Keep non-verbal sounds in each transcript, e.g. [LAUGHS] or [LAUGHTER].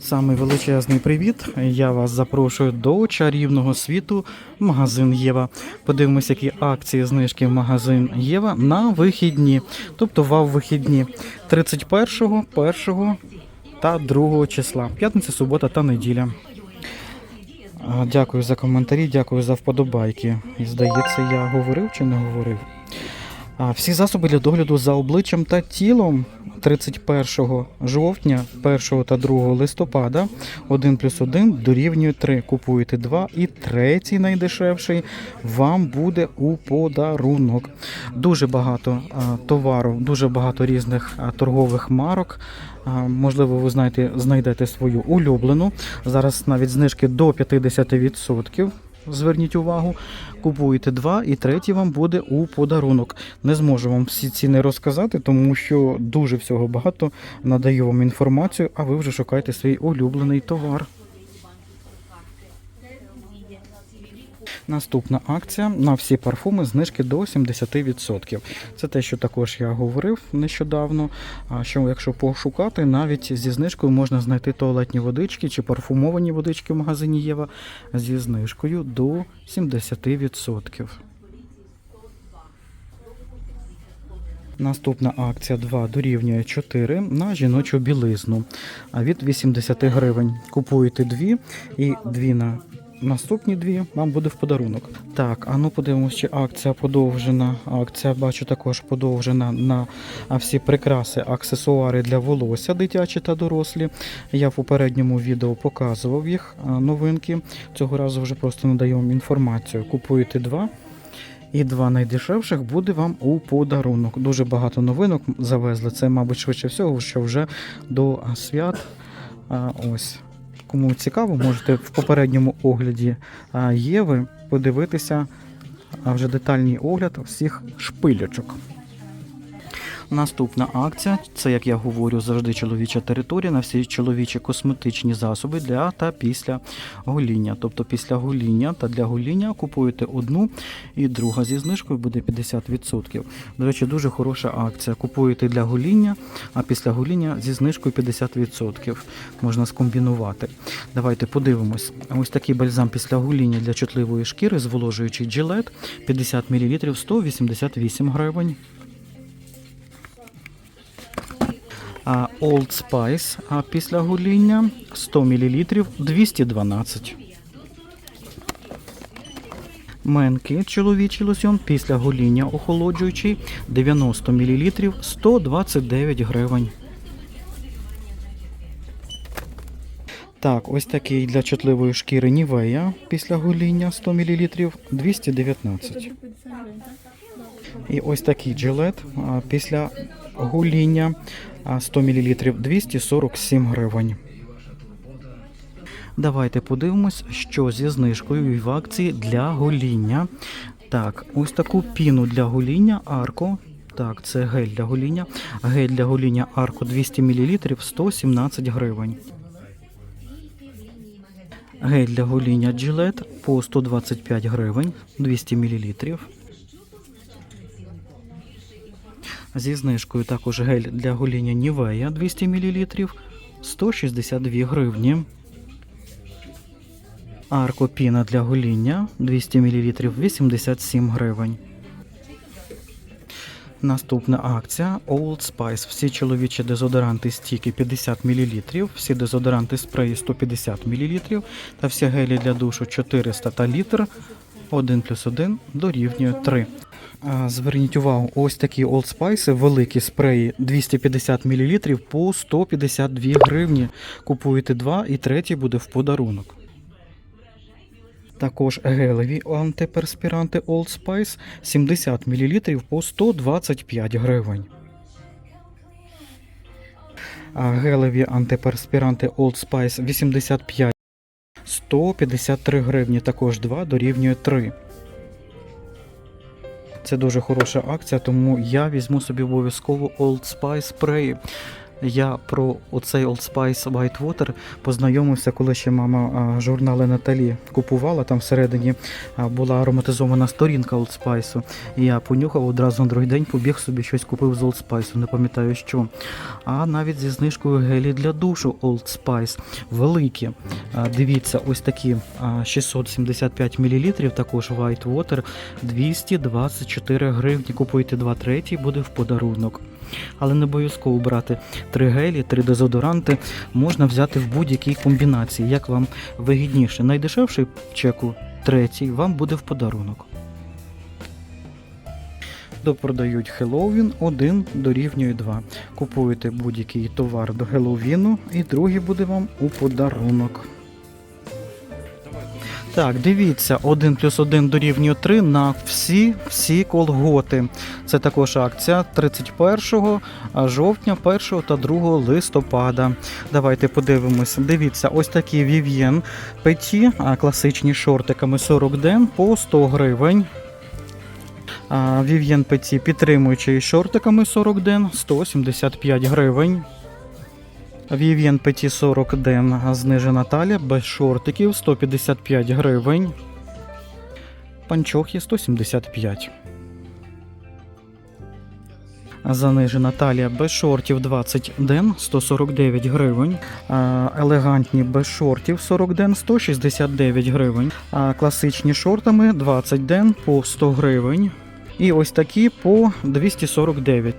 Самий величезний привіт. Я вас запрошую до чарівного світу магазин Єва. Подивимось, які акції знижки в магазин Єва на вихідні, тобто вав вихідні 31, 1 та 2 числа. П'ятниця, субота та неділя. Дякую за коментарі, дякую за вподобайки. Здається, я говорив чи не говорив. Всі засоби для догляду за обличчям та тілом 31 жовтня, 1 та 2 листопада 1 плюс 1 дорівнює 3. Купуєте 2 і третій найдешевший вам буде у подарунок. Дуже багато товару, дуже багато різних торгових марок. Можливо, ви знаєте, знайдете свою улюблену. Зараз навіть знижки до 50%. Зверніть увагу, купуєте два, і третій вам буде у подарунок. Не зможу вам всі ціни розказати, тому що дуже всього багато надаю вам інформацію, а ви вже шукаєте свій улюблений товар. Наступна акція на всі парфуми знижки до 70%. Це те, що також я говорив нещодавно. Що якщо пошукати, навіть зі знижкою можна знайти туалетні водички чи парфумовані водички в магазині Єва зі знижкою до 70%. Наступна акція 2 дорівнює 4 на жіночу білизну а від 80 гривень. Купуєте дві і дві на наступні дві вам буде в подарунок. Так, а ну подивимось, чи акція подовжена. Акція бачу також подовжена на всі прикраси, аксесуари для волосся, дитячі та дорослі. Я в попередньому відео показував їх новинки. Цього разу вже просто надаю вам інформацію. Купуєте два. І два найдешевших буде вам у подарунок. Дуже багато новинок завезли. Це, мабуть, швидше всього, що вже до свят. А, ось. Кому цікаво, можете в попередньому огляді Єви подивитися вже детальний огляд всіх шпилячок. Наступна акція це, як я говорю, завжди чоловіча територія на всі чоловічі косметичні засоби для та після гоління. Тобто після гоління та для гоління купуєте одну і друга зі знижкою буде 50%. До речі, дуже хороша акція. Купуєте для гоління, а після гоління зі знижкою 50%. Можна скомбінувати. Давайте подивимось. Ось такий бальзам після гоління для чутливої шкіри, зволожуючий джилет 50 мл 188 гривень. Old Spice а після гоління 100 мл 212. Менки чоловічий лосьон після гоління охолоджуючий 90 мл 129 гривень. Так, ось такий для чутливої шкіри Нівея після гоління 100 мл 219. І ось такий джилет після гоління 100 мл 247 гривень. Давайте подивимось, що зі знижкою в акції для гоління. Так, ось таку піну для гоління Арко. Так, це гель для гоління. Гель для гоління Арко 200 мл 117 гривень. Гель для гоління Gillette по 125 гривень 200 мл. Зі знижкою також гель для гоління Нівея 200 мл 162 гривні. Аркопіна для гоління 200 мл 87 гривень. Наступна акція Old Spice. Всі чоловічі дезодоранти стіки 50 мл, всі дезодоранти спреї 150 мл та всі гелі для душу 400 та літр 1 плюс 1 дорівнює 3. Зверніть увагу, ось такі Old Spice, великі спреї 250 мл по 152 гривні. Купуєте два і третій буде в подарунок. Також гелеві антиперспіранти Old Spice 70 мл по 125 гривень. А гелеві антиперспіранти Old Spice 85 153 гривні. Також 2 дорівнює 3. Це дуже хороша акція, тому я візьму собі обов'язково Old Spice спреї. Я про оцей Old Spice White Water познайомився, коли ще мама журнали Наталі купувала. Там всередині була ароматизована сторінка Old Spice. І я понюхав одразу на другий день, побіг собі щось купив з Old Spice, не пам'ятаю що. А навіть зі знижкою гелі для душу Old Spice великі. Дивіться, ось такі 675 мл, також White Water 224 гривні. Купуйте 2 треті, буде в подарунок. Але не обов'язково брати три гелі, три дезодоранти. Можна взяти в будь-якій комбінації, як вам вигідніше. Найдешевший чеку третій вам буде в подарунок. Допродають Хеллоуін 1 дорівнює 2. Купуєте будь-який товар до Хеллоуіну і другий буде вам у подарунок. Так, дивіться, 1 плюс 1 дорівнює 3 на всі всі колготи. Це також акція 31 жовтня, 1 та 2 листопада. Давайте подивимося. Дивіться, ось такі Vivien а, класичні шортиками 40 ден по 100 гривень. Vivien Petit підтримуючий шортиками 40 ден 175 гривень. Vivien Petit 40 ден знижена талія без шортиків 155 гривень. Панчохи 175. Занижена талія без шортів 20 ден 149 гривень. Елегантні без шортів 40 ден 169 гривень. Класичні шортами 20 ден по 100 гривень. І ось такі по 249.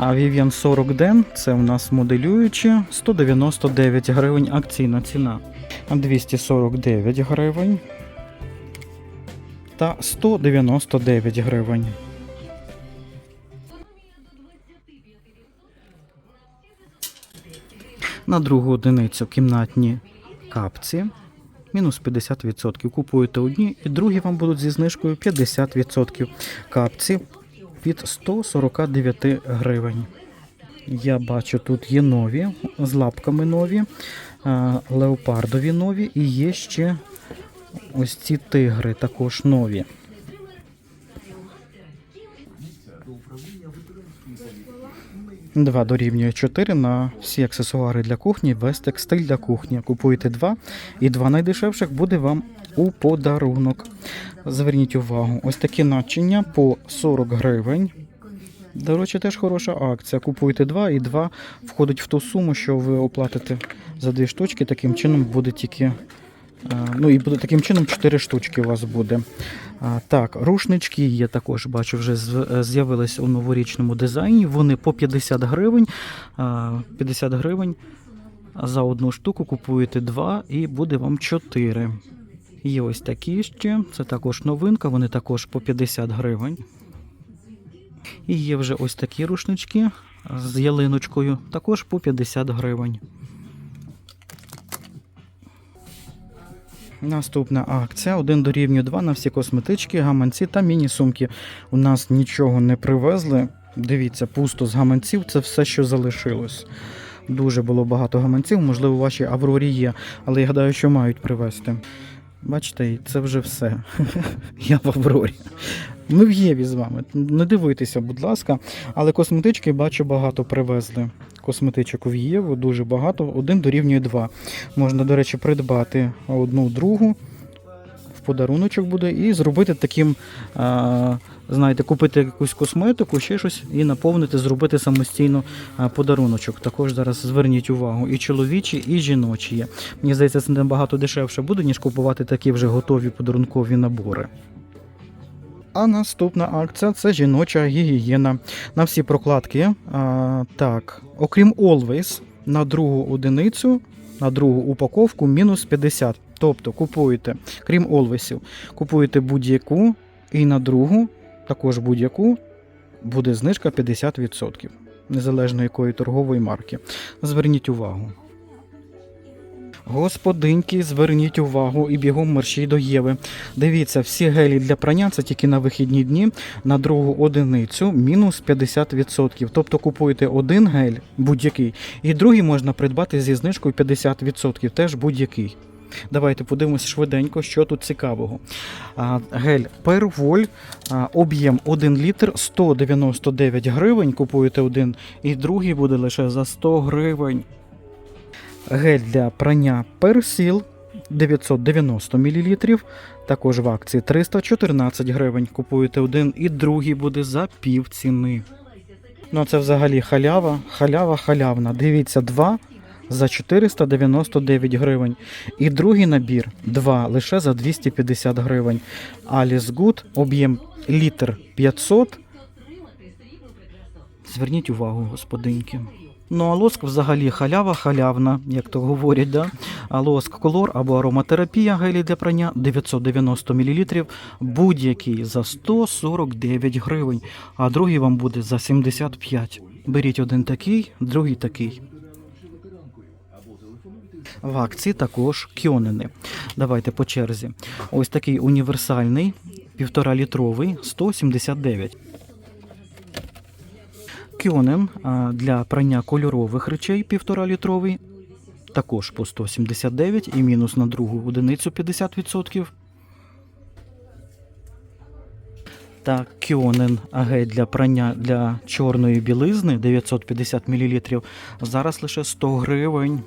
А Vivian 40 ден це у нас моделюючі 199 гривень акційна ціна. 249 гривень та 199 гривень. На другу одиницю кімнатні капці. Мінус 50%. Купуєте одні і другі вам будуть зі знижкою 50%. Капці від 149 гривень. Я бачу, тут є нові, з лапками нові, леопардові нові і є ще ось ці тигри також нові. Два дорівнює 4 на всі аксесуари для кухні, весь текстиль для кухні. Купуєте два, і два найдешевших буде вам у подарунок. Зверніть увагу, ось такі начиння по 40 гривень. До речі, теж хороша акція. Купуєте два і два входить в ту суму, що ви оплатите за дві штучки. Таким чином буде тільки. е, Ну і буде таким чином 4 штучки у вас буде. Так, рушнички є також, бачу, вже е, з'явились у новорічному дизайні. Вони по 50 гривень. 50 гривень за одну штуку купуєте два і буде вам 4. Є ось такі ще. Це також новинка, вони також по 50 гривень. І є вже ось такі рушнички з ялиночкою, також по 50 гривень. Наступна акція: 1 дорівнює 2 на всі косметички, гаманці та міні-сумки. У нас нічого не привезли. Дивіться, пусто з гаманців це все, що залишилось. Дуже було багато гаманців, можливо, у вашій Аврорі є, але я гадаю, що мають привезти. Бачите, це вже все. [LAUGHS] Я в Аврорі. Ми в Єві з вами. Не дивуйтеся, будь ласка. Але косметички бачу багато привезли. Косметичок в Єву дуже багато. Один дорівнює два. Можна, до речі, придбати одну другу. В подаруночок буде і зробити таким, а, знаєте, купити якусь косметику, ще щось і наповнити, зробити самостійно подаруночок. Також зараз зверніть увагу, і чоловічі, і жіночі. Мені здається, це набагато дешевше буде, ніж купувати такі вже готові подарункові набори. А наступна акція це жіноча гігієна. На всі прокладки. А, так, окрім Always, на другу одиницю, на другу упаковку мінус 50. Тобто купуєте, крім Always, купуєте будь-яку і на другу, також будь-яку, буде знижка 50%. Незалежно якої торгової марки. Зверніть увагу. Господинки, зверніть увагу і бігом мерщій до Єви. Дивіться, всі гелі для прання це тільки на вихідні дні, на другу одиницю мінус 50%. Тобто купуєте один гель будь-який, і другий можна придбати зі знижкою 50%, теж будь-який. Давайте подивимось швиденько, що тут цікавого. Гель Перволь, об'єм 1 літр 199 гривень. Купуєте один, і другий буде лише за 100 гривень. Гель для прання Персіл 990 мл. Також в акції 314 гривень. Купуєте один, і другий буде за пів ціни. Ну, це взагалі халява, халява, халявна. Дивіться, два за 499 гривень. І другий набір два лише за 250 гривень. Alice Good, об'єм літр 500. Зверніть увагу, господинки. Ну, а лоск взагалі халява халявна, як то говорять, да? А лоск колор або ароматерапія гелі для прання 990 мл, будь-який за 149 гривень, а другий вам буде за 75. Беріть один такий, другий такий. В акції також кьонени. Давайте по черзі. Ось такий універсальний, півтора літровий, 179. Кьонен для прання кольорових речей 1,5 літровий, також по 179 і мінус на другу одиницю 50%. Та Кьонен гель для прання для чорної білизни 950 мл. Зараз лише 100 гривень.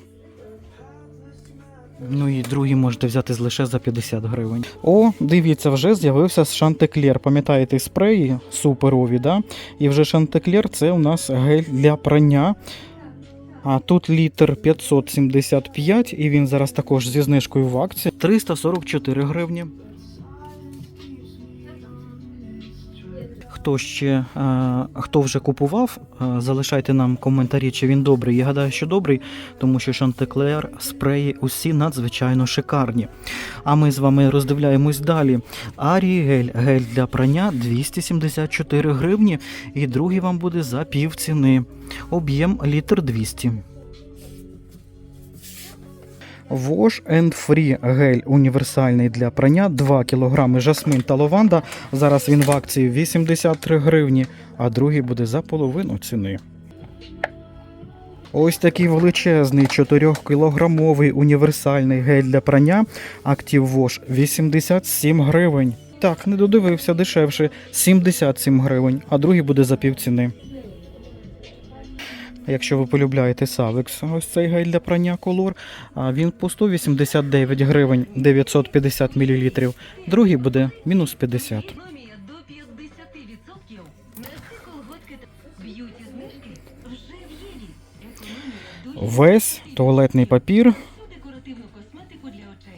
Ну і другий можете взяти лише за 50 гривень. О, дивіться, вже з'явився Шантеклер. Пам'ятаєте спреї суперові, да? І вже Шантеклер це у нас гель для прання. А тут літр 575, і він зараз також зі знижкою в акції 344 гривні. Хто ще е, хто вже купував, е, залишайте нам коментарі, чи він добрий. Я гадаю, що добрий, тому що Шантеклер спреї усі надзвичайно шикарні. А ми з вами роздивляємось далі. Арієгель гель для прання 274 гривні, і другий вам буде за пів ціни. Об'єм літр 200. Wash and Free гель універсальний для прання 2 кг жасмин та лаванда. Зараз він в акції 83 гривні, а другий буде за половину ціни. Ось такий величезний 4-кілограмовий універсальний гель для прання Active Wash 87 гривень. Так, не додивився дешевше 77 гривень, а другий буде за півціни. Якщо ви полюбляєте Савекс, ось цей гель для прання колор, він по 189 гривень 950 мл. Другий буде мінус 50. Економія до 50%. Меблі, колготки та б'юті знижки вже в Єві. Економія до Весь туалетний папір,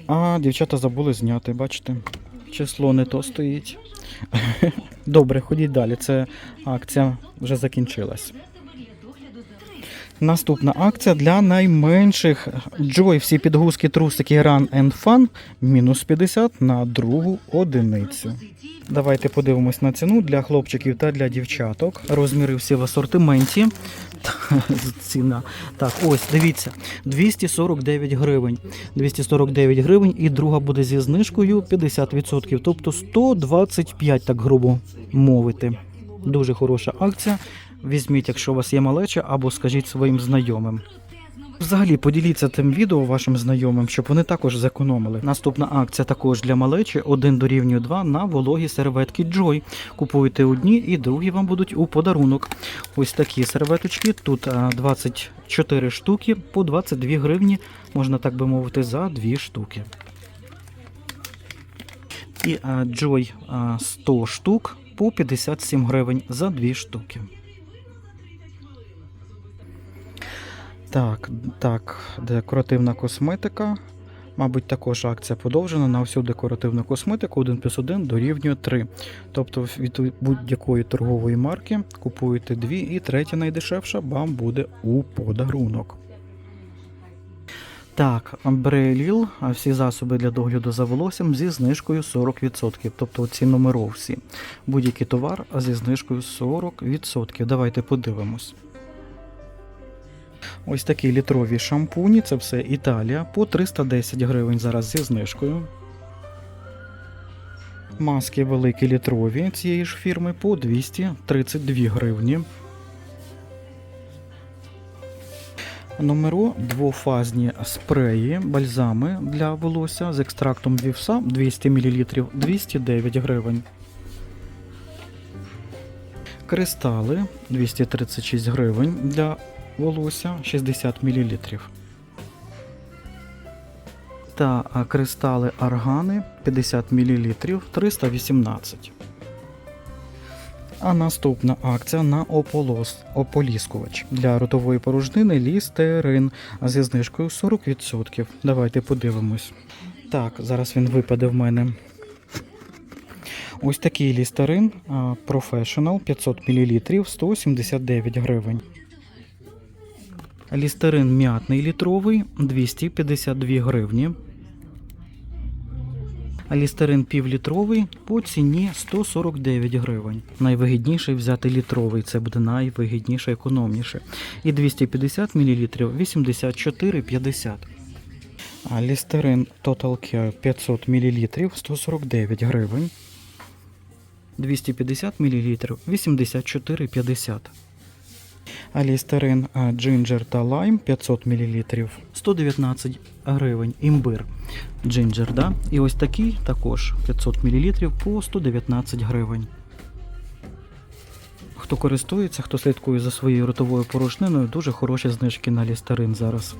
а дівчата забули зняти, бачите? Число не то стоїть. [LAUGHS] Добре, ходіть далі. Це акція вже закінчилась. Засоби для догляду за Наступна акція для найменших. Joy всі підгузки, трусики Run and Fun мінус 50 на другу одиницю. Давайте подивимось на ціну для хлопчиків та для дівчаток. Розміри всі в асортименті. Ціна. Так, ось, дивіться, 249 гривень. 249 гривень і друга буде зі знижкою 50%, тобто 125, так грубо мовити. Дуже хороша акція. Візьміть, якщо у вас є малеча, або скажіть своїм знайомим. Взагалі поділіться тим відео вашим знайомим, щоб вони також зекономили. Наступна акція також для малечі 1 дорівнює 2 на вологі серветки Joy. Купуєте одні і другі вам будуть у подарунок. Ось такі серветочки. Тут 24 штуки по 22 гривні, можна так би мовити, за 2 штуки. І Joy 100 штук по 57 гривень за 2 штуки. Так, так, декоративна косметика. Мабуть, також акція подовжена на всю декоративну косметику 1 плюс 1 дорівнює 3. Тобто від будь-якої торгової марки купуєте дві і третя найдешевша вам буде у подарунок. Так, Бреліл, а всі засоби для догляду за волоссям зі знижкою 40%. Тобто ці номеровці. Будь-який товар зі знижкою 40%. Давайте подивимось. Ось такі літрові шампуні, це все Італія, по 310 гривень зараз зі знижкою. Маски великі літрові цієї ж фірми по 232 гривні. Номеро двофазні спреї, бальзами для волосся з екстрактом вівса 200 мл 209 гривень. Кристали 236 гривень для волосся 60 мл. Та кристали аргани 50 мл 318. А наступна акція на ополос, ополіскувач для ротової порожнини лістерин зі знижкою 40%. Давайте подивимось. Так, зараз він випаде в мене. Ось такий лістерин Professional 500 мл 179 гривень. Лістерин м'ятний літровий 252 гривні. Лістерин півлітровий по ціні 149 гривень. Найвигідніший взяти літровий, це буде найвигідніше, економніше. І 250 мл 84,50. Лістерин Total Care 500 мл 149 гривень. 250 мл 84,50. А джинджер а, Ginger та лайм 500 мл 119 гривень. Імбир. джинджер. да? І ось такий також 500 мл по 119 гривень. Хто користується, хто слідкує за своєю ротовою порошниною, дуже хороші знижки на лістерин зараз.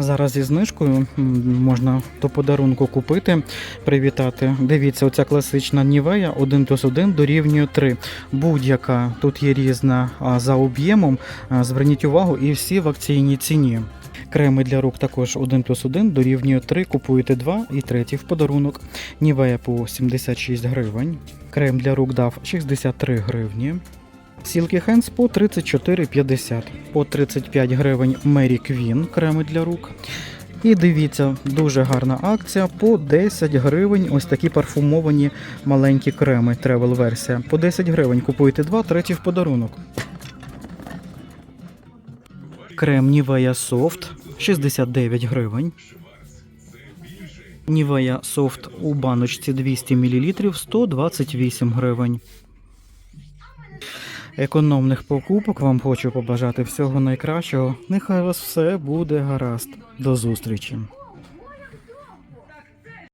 Зараз зі знижкою можна до подарунку купити, привітати. Дивіться, оця класична Нівея 1 плюс 1 дорівнює 3. Будь-яка тут є різна за об'ємом. Зверніть увагу, і всі в акційній ціні. Креми для рук також 1 плюс 1 дорівнює 3, купуєте 2 і третій в подарунок. Нівея по 76 гривень. Крем для рук дав 63 гривні. Silky Hands по 34,50. По 35 гривень Mary Queen креми для рук. І дивіться, дуже гарна акція. По 10 гривень ось такі парфумовані маленькі креми, тревел версія. По 10 гривень купуєте 2, третій в подарунок. Крем Nivea Soft 69 гривень. Nivea Soft у баночці 200 мл 128 гривень. Економних покупок вам хочу побажати всього найкращого. Нехай у вас все буде гаразд. До зустрічі!